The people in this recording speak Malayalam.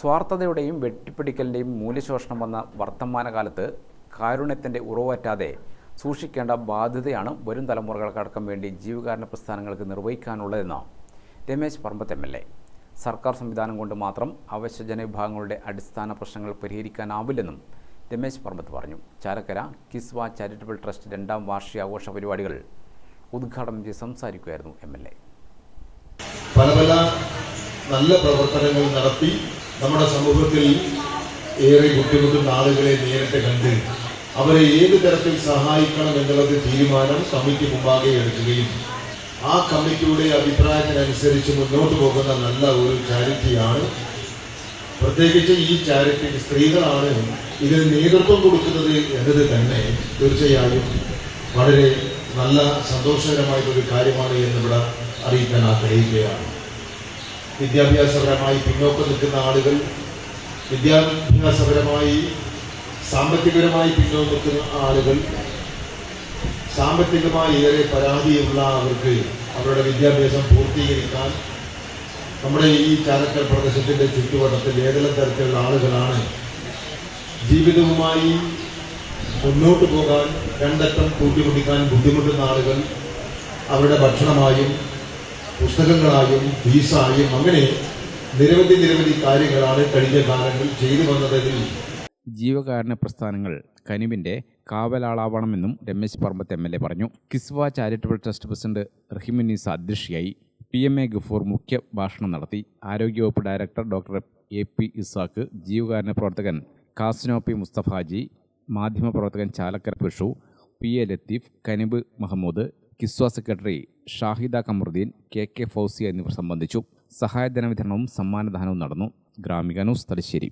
സ്വാർത്ഥതയുടെയും വെട്ടിപ്പിടിക്കലിന്റെയും മൂല്യശോഷണം വന്ന വർത്തമാനകാലത്ത് കാരുണ്യത്തിന്റെ ഉറവറ്റാതെ സൂക്ഷിക്കേണ്ട ബാധ്യതയാണ് വരും തലമുറകൾക്കടക്കം വേണ്ടി ജീവകാരുണ്യ പ്രസ്ഥാനങ്ങൾക്ക് നിർവഹിക്കാനുള്ളതെന്ന് Ramesh Parambath M L A. സർക്കാർ സംവിധാനം കൊണ്ട് മാത്രം അവശ്യ ജനവിഭാഗങ്ങളുടെ അടിസ്ഥാന പ്രശ്നങ്ങൾ പരിഹരിക്കാനാവില്ലെന്നും രമേശ് പറമ്പത്ത് പറഞ്ഞു. ചാലക്കര കിസ്വ ചാരിറ്റബിൾ ട്രസ്റ്റ് രണ്ടാം വാർഷികാഘോഷ പരിപാടികൾ ഉദ്ഘാടനം ചെയ്ത് സംസാരിക്കുകയായിരുന്നു എം എൽ എ. പല പല നല്ല പ്രവർത്തനങ്ങൾ നടത്തി നമ്മുടെ സമൂഹത്തിൽ ഏറെ ബുദ്ധിമുട്ടുന്ന ആളുകളെ നേരിട്ട് കണ്ട് അവരെ ഏത് തരത്തിൽ സഹായിക്കണം എന്നുള്ളത് തീരുമാനം കമ്മിറ്റി മുമ്പാകെ എടുക്കുകയും ആ കമ്മിറ്റിയുടെ അഭിപ്രായത്തിനനുസരിച്ച് മുന്നോട്ട് പോകുന്ന നല്ല ഒരു ചാരിറ്റിയാണ്. പ്രത്യേകിച്ച് ഈ ചാരിറ്റി സ്ത്രീകളാണ് ഇതിന് നേതൃത്വം കൊടുക്കുന്നത് എന്നത് തന്നെ തീർച്ചയായും വളരെ നല്ല സന്തോഷകരമായിട്ടൊരു കാര്യമാണ് എന്നിവിടെ അറിയിക്കാൻ ആഗ്രഹിക്കുകയാണ്. വിദ്യാഭ്യാസപരമായി പിന്നോക്കം നിൽക്കുന്ന ആളുകൾ വിദ്യാഭ്യാസപരമായി സാമ്പത്തികപരമായി പിന്നോക്കം നിൽക്കുന്ന ആളുകൾ സാമ്പത്തികമായി ഏറെ പരാതിയുള്ള അവർക്ക് അവരുടെ വിദ്യാഭ്യാസം പൂർത്തീകരിക്കാൻ നമ്മുടെ ഈ ചാലക്കൽ പ്രദേശത്തിന്റെ ചുറ്റുവട്ടത്തിൽ ഏതെല്ലാം തരത്തിലുള്ള ആളുകളാണ് ജീവിതവുമായി മുന്നോട്ട് പോകാൻ രണ്ടറ്റം കൂട്ടിമുട്ടിക്കാൻ ബുദ്ധിമുട്ടുന്ന ആളുകൾ അവരുടെ ഭക്ഷണമായും പുസ്തകങ്ങളായും ഫീസായും അങ്ങനെ നിരവധി നിരവധി കാര്യങ്ങളാണ് കഴിഞ്ഞ കാലങ്ങളിൽ ചെയ്തു വന്നതെങ്കിൽ. ജീവകാരുണ്യ പ്രസ്ഥാനങ്ങൾ കനിവിന്റെ കാവലാളാവണമെന്നും Ramesh Parambath M L A പറഞ്ഞു. Kiswa charitable trust president Rahimunees അധ്യക്ഷയായി പി എം എ ഗഫൂർ മുഖ്യ ഭാഷണം നടത്തി. ആരോഗ്യവകുപ്പ് director doctor A P Isaac ജീവകാരുണ്യ പ്രവർത്തകൻ കാസിനോപ്പി മുസ്തഫാജി മാധ്യമപ്രവർത്തകൻ Chalakkara പുഷു P A Latheef കനിബ് Mahmood കിസ്വ secretary Shahida Kamaruddin K K Fauzi എന്നിവർ സംബന്ധിച്ചു സഹായധന വിതരണവും സമ്മാനദാനവും നടന്നു. ഗ്രാമിക ന്യൂസ് തലശ്ശേരി.